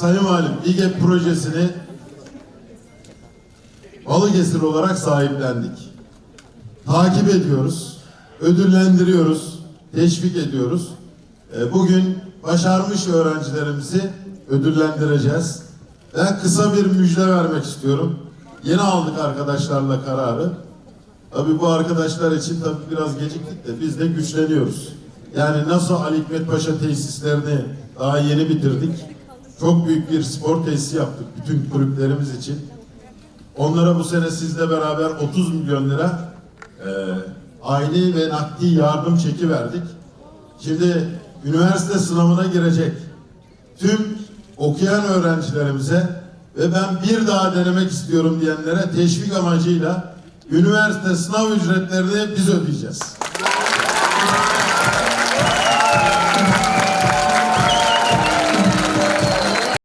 Sayın Valim, İGEP projesini Balıkesir olarak sahiplendik. Takip ediyoruz, ödüllendiriyoruz, teşvik ediyoruz. E, Bugün başarmış öğrencilerimizi ödüllendireceğiz. Ben kısa bir müjde vermek istiyorum. Yeni aldık arkadaşlarla kararı. Tabii bu arkadaşlar için tabii biraz geciktik de biz de güçleniyoruz. Yani nasıl Ali Hikmet Paşa tesislerini daha yeni bitirdik. Çok büyük bir spor tesisi yaptık bütün kulüplerimiz için. Onlara bu sene sizle beraber 30 milyon lira e, aile ve nakdi yardım çeki verdik. Şimdi üniversite sınavına girecek tüm okuyan öğrencilerimize ve ben bir daha denemek istiyorum diyenlere teşvik amacıyla üniversite sınav ücretlerini biz ödeyeceğiz.